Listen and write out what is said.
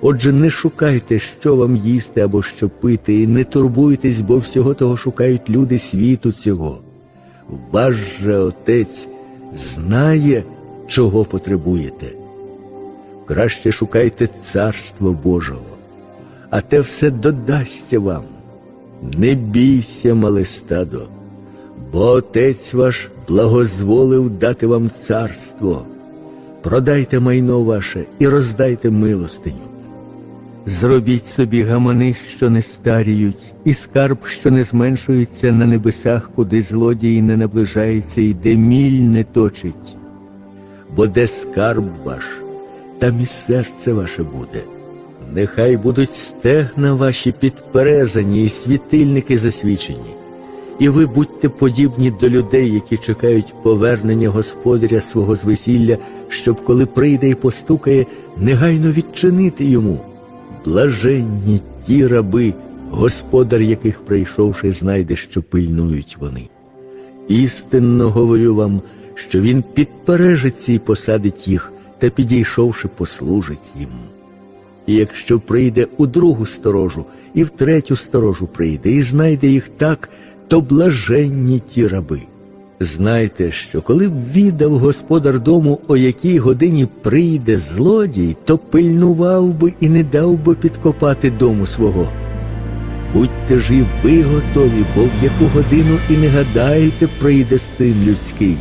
Отже, не шукайте, що вам їсти або що пити, і не турбуйтесь, бо всього того шукають люди світу цього. Ваш же Отець знає, чого потребуєте. Краще шукайте Царство Божого, а те все додасться вам. Не бійся, мале стадо, бо Отець ваш благозволив дати вам царство. Продайте майно ваше і роздайте милостиню. Зробіть собі гамани, що не старіють, і скарб, що не зменшується на небесах, куди злодії не наближається і де міль не точить. Бо де скарб ваш, там і серце ваше буде. Нехай будуть стегна ваші підперезані і світильники засвічені. І ви будьте подібні до людей, які чекають повернення господаря свого з весілля, щоб коли прийде і постукає, негайно відчинити йому. Блаженні ті раби, господар яких прийшовши, знайде, що пильнують вони. Істинно говорю вам, що він підпережиться і посадить їх, та підійшовши, послужить їм. І якщо прийде у другу сторожу, і в третю сторожу прийде, і знайде їх так, то блаженні ті раби. Знайте, що коли б віддав господар дому, о якій годині прийде злодій, то пильнував би і не дав би підкопати дому свого. Будьте ж і ви готові, бо в яку годину і не гадаєте, прийде син людський.